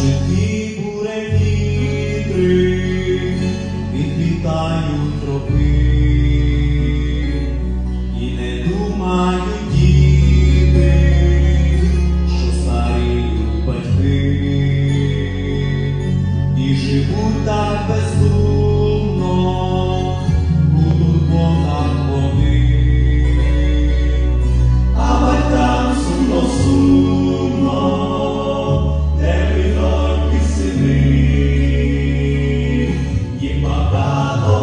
Житні буре вітри відлітають тропи, і не думають діти, що старіють батьки, і живуть так. Baba.